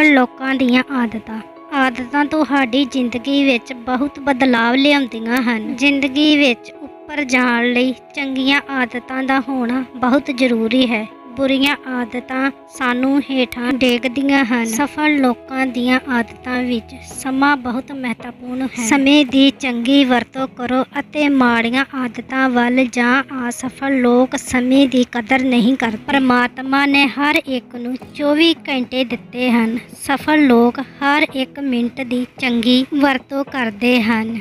ਸਫਲ ਲੋਕਾਂ ਦੀਆਂ ਆਦਤਾਂ। ਆਦਤਾਂ ਤੁਹਾਡੀ ਜ਼ਿੰਦਗੀ ਵਿੱਚ ਬਹੁਤ ਬਦਲਾਵ ਲਿਆਉਂਦੀਆਂ ਹਨ। ਜ਼ਿੰਦਗੀ ਵਿੱਚ ਉੱਪਰ ਜਾਣ ਲਈ ਚੰਗੀਆਂ ਆਦਤਾਂ ਦਾ ਹੋਣਾ ਬਹੁਤ ਜ਼ਰੂਰੀ ਹੈ। ਬੁਰੀਆਂ ਆਦਤਾਂ ਸਾਨੂੰ ਹੇਠਾਂ ਡੇਗਦੀਆਂ ਹਨ। ਸਫਲ ਲੋਕਾਂ ਦੀਆਂ ਆਦਤਾਂ ਵਿੱਚ ਸਮਾਂ ਬਹੁਤ ਮਹੱਤਵਪੂਰਨ ਹੈ। ਸਮੇਂ ਦੀ ਚੰਗੀ ਵਰਤੋਂ ਕਰੋ ਅਤੇ ਮਾੜੀਆਂ ਆਦਤਾਂ ਵੱਲ ਜਾਂ ਅਸਫਲ ਲੋਕ ਸਮੇਂ ਦੀ ਕਦਰ ਨਹੀਂ ਕਰਦੇ। ਪਰਮਾਤਮਾ ਨੇ ਹਰ ਇੱਕ ਨੂੰ 24 ਘੰਟੇ ਦਿੱਤੇ ਹਨ। ਸਫਲ ਲੋਕ ਹਰ ਇੱਕ ਮਿੰਟ ਦੀ ਚੰਗੀ ਵਰਤੋਂ ਕਰਦੇ ਹਨ।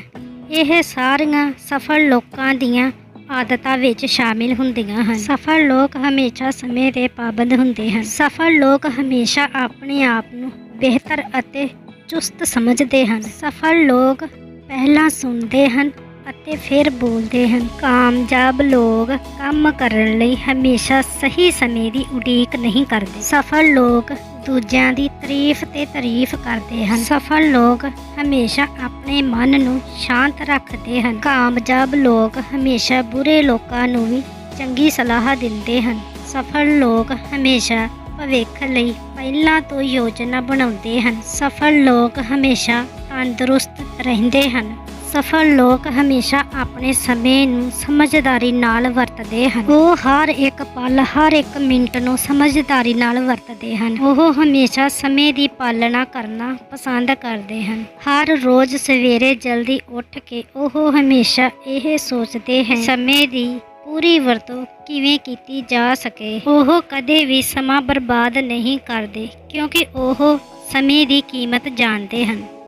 ਇਹ ਸਾਰੀਆਂ ਸਫਲ ਲੋਕਾਂ ਦੀਆਂ ਆਦਤਾਂ ਵਿੱਚ ਸ਼ਾਮਿਲ ਹੁੰਦੀਆਂ ਹਨ। ਸਫਲ ਲੋਕ ਹਮੇਸ਼ਾ ਸਮੇਂ ਦੇ ਪਾਬੰਦ ਹੁੰਦੇ ਹਨ। ਸਫਲ ਲੋਕ ਹਮੇਸ਼ਾ ਆਪਣੇ ਆਪ ਨੂੰ ਬਿਹਤਰ ਅਤੇ ਚੁਸਤ ਸਮਝਦੇ ਹਨ। ਸਫਲ ਲੋਕ ਪਹਿਲਾਂ ਸੁਣਦੇ ਹਨ ਅਤੇ ਫਿਰ ਬੋਲਦੇ ਹਨ ਕਾਮਯਾਬ ਲੋਕ ਕੰਮ ਕਰਨ ਲਈ ਹਮੇਸ਼ਾ ਸਹੀ ਸਮੇਂ ਦੀ ਉਡੀਕ ਨਹੀਂ ਕਰਦੇ। ਸਫਲ ਲੋਕ ਦੂਜਿਆਂ ਦੀ ਤਾਰੀਫ ਤੇ ਤਾਰੀਫ ਕਰਦੇ ਹਨ। ਸਫਲ ਲੋਕ ਹਮੇਸ਼ਾ ਆਪਣੇ ਮਨ ਨੂੰ ਸ਼ਾਂਤ ਰੱਖਦੇ ਹਨ। ਕਾਮਯਾਬ ਲੋਕ ਹਮੇਸ਼ਾ ਬੁਰੇ ਲੋਕਾਂ ਨੂੰ ਵੀ ਚੰਗੀ ਸਲਾਹ ਦਿੰਦੇ ਹਨ। ਸਫਲ ਲੋਕ ਹਮੇਸ਼ਾ ਭਵਿੱਖ ਲਈ ਪਹਿਲਾਂ ਤੋਂ ਯੋਜਨਾ ਬਣਾਉਂਦੇ ਹਨ। ਸਫਲ ਲੋਕ ਹਮੇਸ਼ਾ ਤੰਦਰੁਸਤ ਰਹਿੰਦੇ ਹਨ। ਸਫਲ ਲੋਕ ਹਮੇਸ਼ਾ ਆਪਣੇ ਸਮੇਂ ਨੂੰ ਸਮਝਦਾਰੀ ਨਾਲ ਵਰਤਦੇ ਹਨ। ਉਹ ਹਰ ਇੱਕ ਪਲ, ਹਰ ਇੱਕ ਮਿੰਟ ਨੂੰ ਸਮਝਦਾਰੀ ਨਾਲ ਵਰਤਦੇ ਹਨ। ਉਹ ਹਮੇਸ਼ਾ ਸਮੇਂ ਦੀ ਪਾਲਣਾ ਕਰਨਾ ਪਸੰਦ ਕਰਦੇ ਹਨ। ਹਰ ਰੋਜ਼ ਸਵੇਰੇ ਜਲਦੀ ਉੱਠ ਕੇ ਉਹ ਹਮੇਸ਼ਾ ਇਹ ਸੋਚਦੇ ਹਨ, ਸਮੇਂ ਦੀ ਪੂਰੀ ਵਰਤੋਂ ਕਿਵੇਂ ਕੀਤੀ ਜਾ ਸਕੇ? ਉਹ ਕਦੇ ਵੀ ਸਮਾਂ ਬਰਬਾਦ ਨਹੀਂ ਕਰਦੇ, ਕਿਉਂਕਿ ਉਹ ਸਮੇਂ ਦੀ ਕੀਮਤ ਜਾਣਦੇ ਹਨ।